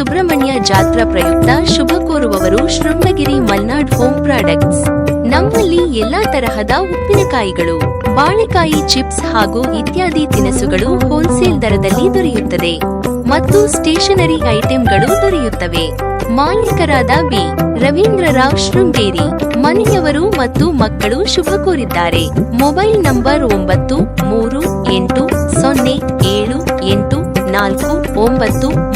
ಸುಬ್ರಹ್ಮಣ್ಯ ಜಾತ್ರಾ ಪ್ರಯುಕ್ತ ಶುಭ ಕೋರುವವರು ಶೃಂಗಗಿರಿ ಮಲ್ನಾಡ್ ಹೋಮ್ ಪ್ರಾಡಕ್ಟ್ಸ್. ನಮ್ಮಲ್ಲಿ ಎಲ್ಲಾ ತರಹದ ಉಪ್ಪಿನಕಾಯಿಗಳು, ಬಾಳೆಕಾಯಿ ಚಿಪ್ಸ್ ಹಾಗೂ ಇತ್ಯಾದಿ ತಿನಿಸುಗಳು ಹೋಲ್ಸೇಲ್ ದರದಲ್ಲಿ ದೊರೆಯುತ್ತದೆ. ಮತ್ತು ಸ್ಟೇಷನರಿ ಐಟಂಗಳು ದೊರೆಯುತ್ತವೆ. ಮಾಲೀಕರಾದ ಬಿ ರವೀಂದ್ರರಾವ್ ಶೃಂಗೇರಿ, ಮನೆಯವರು ಮತ್ತು ಮಕ್ಕಳು ಶುಭ ಕೋರಿದ್ದಾರೆ. ಮೊಬೈಲ್ ನಂಬರ್ ಒಂಬತ್ತು ಮೂರು ಎಂಟು ಸೊನ್ನೆ ಏಳು ಎಂಟು ನಾಲ್ಕು ಒಂಬತ್ತು